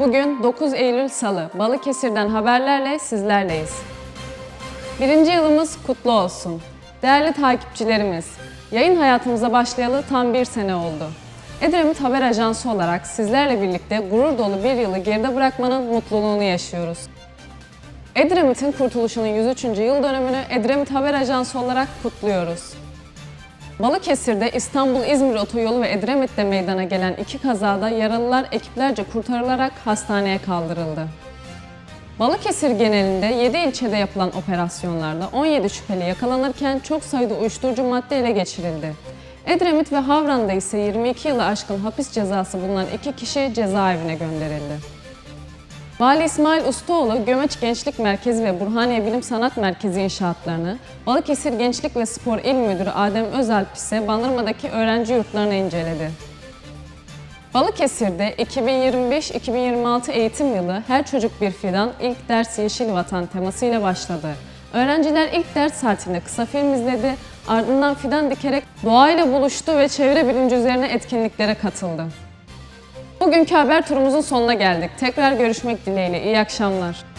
Bugün 9 Eylül Salı. Balıkesir'den haberlerle sizlerleyiz. Birinci yılımız kutlu olsun. Değerli takipçilerimiz, yayın hayatımıza başlayalı tam bir sene oldu. Edremit Haber Ajansı olarak sizlerle birlikte gurur dolu bir yılı geride bırakmanın mutluluğunu yaşıyoruz. Edremit'in kurtuluşunun 103. yıl dönümünü Edremit Haber Ajansı olarak kutluyoruz. Balıkesir'de İstanbul-İzmir otoyolu ve Edremit'te meydana gelen iki kazada yaralılar ekiplerce kurtarılarak hastaneye kaldırıldı. Balıkesir genelinde 7 ilçede yapılan operasyonlarda 17 şüpheli yakalanırken çok sayıda uyuşturucu madde ele geçirildi. Edremit ve Havran'da ise 22 yılı aşkın hapis cezası bulunan iki kişi cezaevine gönderildi. Vali İsmail Ustaoğlu, Gömeç Gençlik Merkezi ve Burhaniye Bilim Sanat Merkezi inşaatlarını, Balıkesir Gençlik ve Spor İl Müdürü Adem Özalp ise Bandırma'daki öğrenci yurtlarını inceledi. Balıkesir'de 2025-2026 eğitim yılı Her Çocuk Bir Fidan ilk ders Yeşil Vatan temasıyla başladı. Öğrenciler ilk ders saatinde kısa film izledi, ardından fidan dikerek doğayla buluştu ve çevre bilinci üzerine etkinliklere katıldı. Bugünkü haber turumuzun sonuna geldik. Tekrar görüşmek dileğiyle. İyi akşamlar.